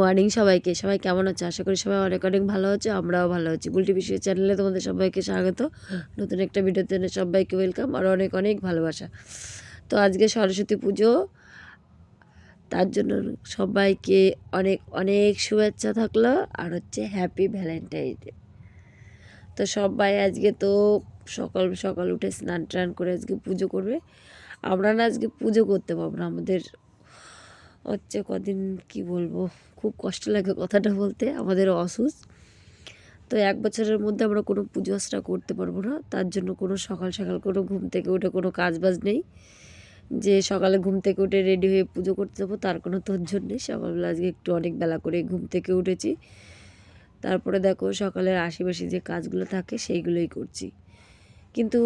Morning সবাইকে। সবাই কেমন আছে? আশা করি সবাই অনেক অনেক ভালো আছে, আমরাও ভালো আছি। গুলটি বিশ্বের চ্যানেলে তোমাদের সবাইকে স্বাগত। নতুন একটা ভিডিওতে সবাইকে ওয়েলকাম আর অনেক অনেক ভালোবাসা। তো আজকে সরস্বতী পুজো, তার জন্য সবাইকে অনেক অনেক শুভেচ্ছা থাকল আর হচ্ছে হ্যাপি ভ্যালেন্টাইন ডে তো সবাই আজকে তো সকাল সকাল উঠে স্নান টান করে আজকে পুজো করবে। আমরা না আজকে পুজো করতে পারব না। আমাদের হচ্ছে কদিন কি বলব, খুব কষ্ট লাগে কথাটা বলতে আমাদের অসুস্থ তো এক বছরের মধ্যে আমরা কোনো পুজো আশ্রা করতে পারব না, তার জন্য কোনো সকাল সকাল কোনো ঘুম থেকে উঠে কোনো কাজ বাজ নেই। যে সকালে ঘুম থেকে উঠে রেডি হয়ে পুজো করতে যাব, তার কোনো তোরজোর নেই। সকালবেলা আজকে একটু অনেক বেলা করে ঘুম থেকে উঠেছি। তারপরে দেখো সকালের আশেপাশে যে কাজগুলো থাকে, সেইগুলোই করছি। কিন্তু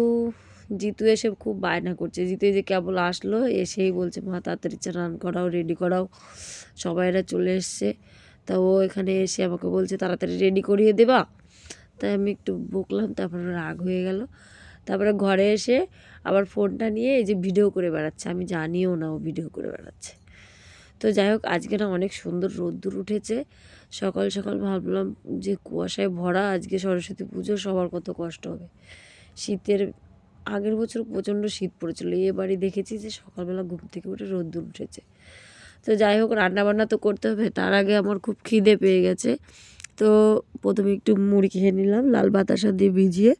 জিতু এসে খুব বায়না করছে। জিতু যে কেবল আসলো, এসেই বলছে, মা, তাড়াতাড়ি রান করাও রেডি করাও। সবাইরা চলে এসছে। তা ও এখানে এসে আমাকে বলছে, তাড়াতাড়ি রেডি করিয়ে দেবা? তাই আমি একটু বকলাম, তারপরে রাগ হয়ে গেল। তারপরে ঘরে এসে আবার ফোনটা নিয়ে এই যে ভিডিও করে বেড়াচ্ছে। আমি জানিও না ও ভিডিও করে বেড়াচ্ছে। তো যাই হোক, আজকে না অনেক সুন্দর রোদ্দুর উঠেছে। সকাল সকাল ভাবলাম যে কুয়াশায় ভরা, আজকে সরস্বতী পুজো, সবার কত কষ্ট হবে। শীতের আগের বছর প্রচণ্ড শীত পড়েছিল। এবারই দেখেছি যে সকালবেলা ঘুম থেকে উঠে রোদ্দুর উঠেছে। তো যাই হোক, রান্নাবান্না তো করতে হবে। তার আগে আমার খুব খিদে পেয়ে গেছে। তো প্রথমে একটু মুড়ি খেয়ে নিলাম, লাল বাতাসা দিয়ে ভিজিয়ে।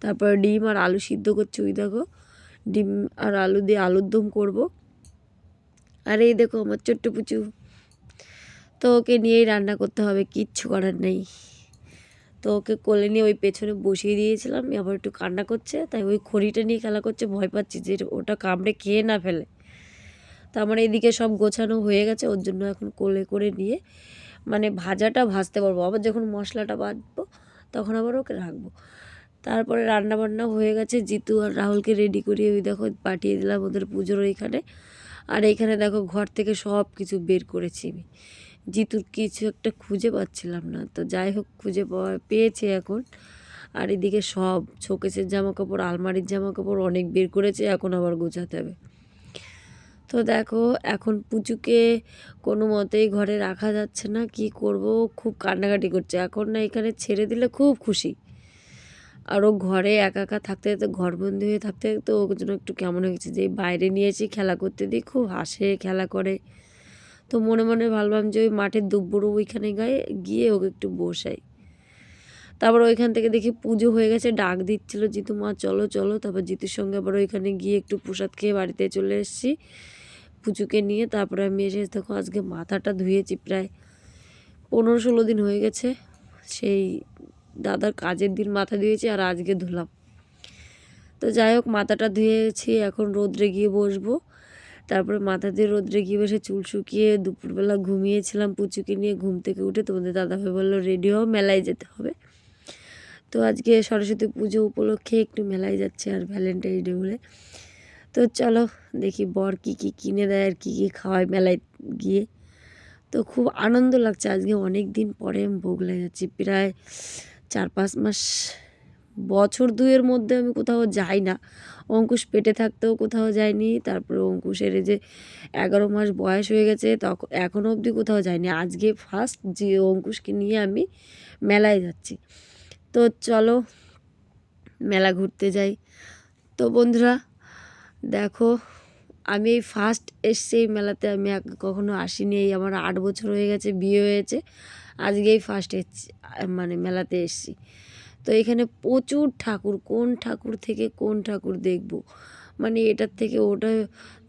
তারপর ডিম আর আলু সিদ্ধ করছি, ওই দেখো। ডিম আর আলু দিয়ে আলুর দম করব। আর এই দেখো আমার ছোট্ট পুচু। তো ওকে নিয়েই রান্না করতে হবে, কিচ্ছু করার নেই। তো ওকে কোলে নিয়ে ওই পেছনে বসিয়ে দিয়েছিলাম। আবার একটু কান্না করছে, তাই ওই খড়িটা নিয়ে খেলা করছে, ভয় পাচ্ছি যে ওটা কামড়ে খেয়ে না ফেলে। তো আমার এইদিকে সব গোছানো হয়ে গেছে, ওর জন্য এখন কোলে করে নিয়ে মানে ভাজাটা ভাজতে পারব। আবার যখন মশলাটা বাঁধবো, তখন আবার ওকে রাখব। তারপরে রান্না বান্না হয়ে গেছে, জিতু আর রাহুলকে রেডি করিয়ে ওই দেখো পাঠিয়ে দিলাম ওদের পুজোর ওইখানে। আর এইখানে দেখো ঘর থেকে সব কিছু বের করেছি আমি। জিতুর কিছু একটা খুঁজে পাচ্ছিলাম না। তো যাই হোক, খুঁজে পাওয়া পেয়েছে এখন। আর এদিকে সব শোকেসের জামা কাপড় আলমারির জামা কাপড় অনেক বের করেছে, এখন আবার গোছাতে হবে। তো দেখো, এখন পুচুকে কোনো মতেই ঘরে রাখা যাচ্ছে না, কি করব? খুব কান্নাকাটি করছে। এখন না, এখানে ছেড়ে দিলে খুব খুশি। আর ও ঘরে একা একা থাকতে থাকতে, ঘরবন্দি হয়ে থাকতে থাকতে, ওর জন্য একটু কেমন হয়ে গেছে যে, বাইরে নিয়েছি খেলা করতে দিই, খুব হাসে, খেলা করে। তো মনে মনে ভাবলাম যে ওই মাঠের দুব্বুরু ওইখানে গায়ে গিয়ে ওকে একটু বসাই। তারপর ওইখান থেকে দেখি পুজো হয়ে গেছে, ডাক দিচ্ছিল জিতু মা, চলো চলো। তারপর জিতুর সঙ্গে আবার ওইখানে গিয়ে একটু প্রসাদ খেয়ে বাড়িতে চলে এসেছি পুজোকে নিয়ে। তারপরে আমি এসে দেখো আজকে মাথাটা ধুয়েছি প্রায় পনেরো ষোলো দিন হয়ে গেছে, সেই দাদার কাজের দিন মাথা ধুয়েছি আর আজকে ধুলাম। তো যাই হোক, মাথাটা ধুয়েছি, এখন রোদ্রে গিয়ে বসবো। তারপরে মাথা দিয়ে রোদ্রে গিয়ে বসে চুল শুকিয়ে দুপুরবেলা ঘুমিয়েছিলাম পুচুকে নিয়ে ঘুম থেকে উঠে তোমাদের দাদাভাই বলল রেডি হও, মেলায় যেতে হবে। তো আজকে সরস্বতী পুজো উপলক্ষে একটু মেলায় যাচ্ছে আর ভ্যালেন্টাইন ডে বলে। তো চলো দেখি বর কী কী কিনে দেয় আর কী কী খাওয়ায় মেলায় গিয়ে। তো খুব আনন্দ লাগছে, আজকে অনেক দিন পরে আমি ভোগলে যাচ্ছি প্রায় চার পাঁচ মাস বছর দুয়ের মধ্যে আমি কোথাও যাই না। অঙ্কুশ পেটে থাকতেও কোথাও যায়নি। তারপরে অঙ্কুশের যে এগারো মাস বয়স হয়ে গেছে তখন এখনও অবধি কোথাও যায়নি। আজকে ফার্স্ট যে অঙ্কুশকে নিয়ে আমি মেলায় যাচ্ছি। তো চলো মেলা ঘুরতে যাই। তো বন্ধুরা, দেখো, আমি এই ফার্স্ট এসছি এই মেলাতে। আমি কখনো আসিনি। এই আমার আট বছর হয়ে গেছে, বিয়ে হয়েছে। আজকেই ফার্স্ট এসছি মানে মেলাতে এসছি। তো এখানে প্রচুর ঠাকুর, কোন ঠাকুর থেকে কোন ঠাকুর দেখব? মানে এটার থেকে ওটা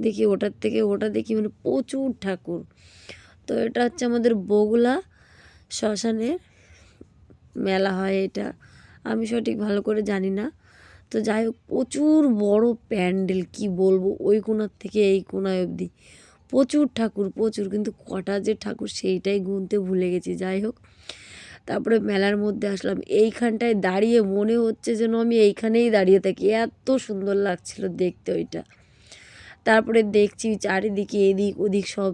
দেখি, ওটার থেকে ওটা দেখি মানে প্রচুর ঠাকুর। তো এটা হচ্ছে আমাদের বগুলা শ্মশানের মেলা হয় এটা। আমি সঠিক ভালো করে জানি না। তো যাই হোক, প্রচুর বড় প্যান্ডেল, কি বলব? ওই কোনার থেকে এই কোনায় অবধি। প্রচুর ঠাকুর, প্রচুর। কিন্তু কটা যে ঠাকুর সেইটাই গুনতে ভুলে গেছি। যাই হোক তারপরে মেলার মধ্যে আসলাম। এইখানটায় দাঁড়িয়ে মনে হচ্ছে যেন আমি এইখানেই দাঁড়িয়ে থাকি। এত সুন্দর লাগছিল দেখতে ওইটা। তারপরে দেখছি চারিদিকে এদিক ওদিক সব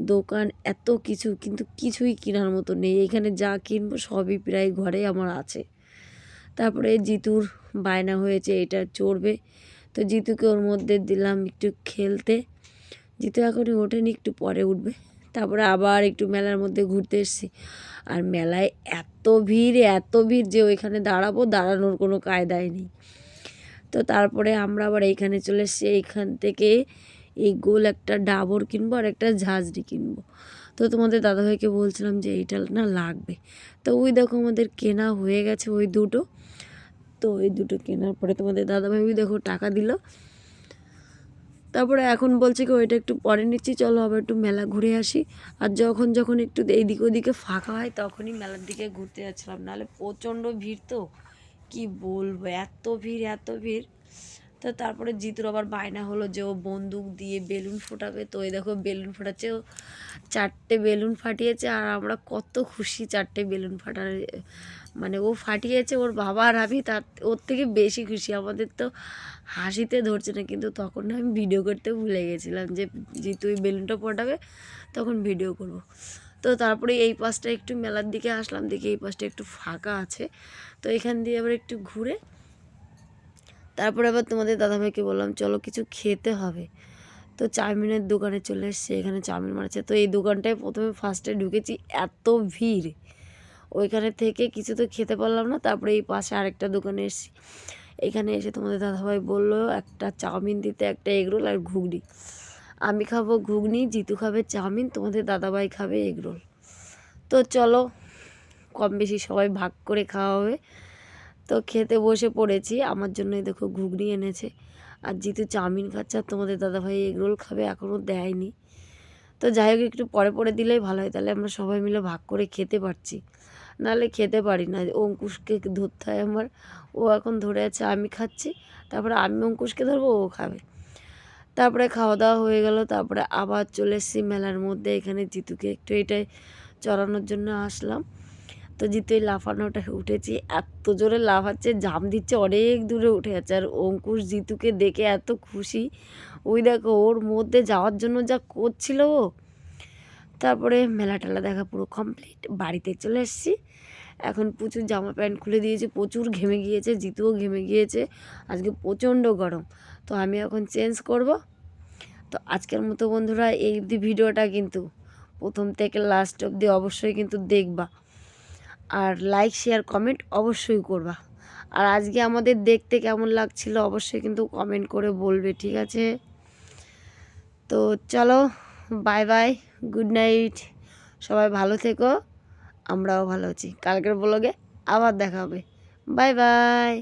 দোকান, এত কিছু, কিন্তু কিছুই কেনার মতো নেই। এখানে যা কিনবো সবই প্রায় ঘরে আমার আছে। তারপরে জিতুর বায়না হয়েছে, এটা চড়বে। তো জিতুকে ওর মধ্যে দিলাম একটু খেলতে। জিতু এখনই ওঠেনি, একটু পরে উঠবে। তারপরে আবার একটু মেলার মধ্যে ঘুরতে এসেছি। আর মেলায় এত ভিড় এত ভিড় যে ওইখানে দাঁড়াবো, দাঁড়ানোর কোনো কায়দায় নেই। তো তারপরে আমরা আবার এইখানে চলে এসেছি, এইখান থেকে এই গোল একটা ডাবর কিনবো আর একটা ঝাঁঝরি কিনবো। তো তোমাদের দাদাভাইকে বলছিলাম যে এইটা না লাগবে। তো ওই দেখো আমাদের কেনা হয়ে গেছে ওই দুটো। তো ওই দুটো কেনার পরে তোমাদের দাদাভাই ওই দেখো টাকা দিল। তারপরে এখন বলছে কি, ওইটা একটু পরে নিচ্ছি, চলো আবার একটু মেলা ঘুরে আসি। আর যখন যখন একটু এইদিক ওদিকে ফাঁকা হয়, তখনই মেলার দিকে ঘুরতে যাচ্ছিলাম। নাহলে প্রচণ্ড ভিড় তো, কি বলব, এত ভিড় এত ভিড়। তো তারপরে জিতুর আবার বায়না হলো যে ও বন্দুক দিয়ে বেলুন ফোটাবে। তো এই দেখো বেলুন ফোটাচ্ছে, ও চারটে বেলুন ফাটিয়েছে আর আমরা কত খুশি চারটে বেলুন ফাটার মানে ও ফাটিয়েছে ওর বাবা আর আমি, তার, ওর থেকে বেশি খুশি। আমাদের তো হাসিতে ধরছে না, কিন্তু তখন আমি ভিডিও করতে ভুলে গেছিলাম যে জিতু ওই বেলুনটা ফোটাবে, তখন ভিডিও করব। তো তারপরে এই পাশটা একটু মেলার দিকে আসলাম, দেখি এই পাশটা একটু ফাঁকা আছে। তো এখান দিয়ে আবার একটু ঘুরে তারপরে আবার তোমাদের দাদাভাইকে বললাম, চলো কিছু খেতে হবে। তো চাউমিনের দোকানে চলে এসছে, এখানে চাউমিন মারছে তো এই দোকানটায় প্রথমে ফার্স্টে ঢুকেছি, এত ভিড়। ওইখানে থেকে কিছু তো খেতে পারলাম না, তারপরে এই পাশে আরেকটা দোকানে এসেছি। এখানে এসে তোমাদের দাদাভাই বলল, একটা চাউমিন দিতে একটা এগরোল আর ঘুগনি। আমি খাব ঘুগনি, জিতু খাবে চাউমিন, তোমাদের দাদাভাই খাবে এগরোল। তো চলো, কম বেশি সবাই ভাগ করে খাওয়া হবে। তো খেতে বসে পড়েছি। আমার জন্যই দেখো ঘুগনি এনেছে। আর যেহেতু চাউমিন খাচ্ছে, আর তোমাদের দাদাভাই এগরোল খাবে এখনও দেয়নি। তো যাই হোক, একটু পরে পরে দিলেই ভালো হয়। তাহলে আমরা সবাই মিলে ভাগ করে খেতে পারছি। নাহলে খেতে পারি না। অঙ্কুশকে ধরতে হয় আমার। ও এখন ধরে আছে, আমি খাচ্ছি। তারপরে আমি অঙ্কুশকে ধরবো, ও খাবে। তারপরে খাওয়া দাওয়া হয়ে গেল। তারপরে আবার চলে এসেছি মেলার মধ্যে। এখানে জিতুকে একটু এটাই চড়ানোর জন্য আসলাম। তো জিতু লাফানোটা উঠেছি, এত জোরে লাফাচ্ছে জাম দিচ্ছে, অনেক দূরে উঠে যাচ্ছে। আর অঙ্কুশ জিতুকে দেখে এত খুশি। ওই দেখো, ওর মধ্যে যাওয়ার জন্য যা করছিল ও। তারপরে মেলা টেলা দেখা পুরো কমপ্লিট বাড়িতে চলে এসেছি। এখন প্রচুর জামা প্যান্ট খুলে দিয়েছে, প্রচুর ঘেমে গিয়েছে, জিতুও ঘেমে গিয়েছে। আজকে প্রচণ্ড গরম। তো আমি এখন চেঞ্জ করব। তো আজকের মতো বন্ধুরা, এই অবধি ভিডিওটা কিন্তু প্রথম থেকে লাস্ট অবধি অবশ্যই কিন্তু দেখবা। আর লাইক শেয়ার কমেন্ট অবশ্যই করবা। আর আজকে আমাদের দেখতে কেমন লাগছিল অবশ্যই কিন্তু কমেন্ট করে বলবে, ঠিক আছে? তো চলো বাই বাই গুড নাইট সবাই ভালো থেকো, আমরাও ভালো আছি। কালকের ব্লগে আবার দেখা হবে। Bye bye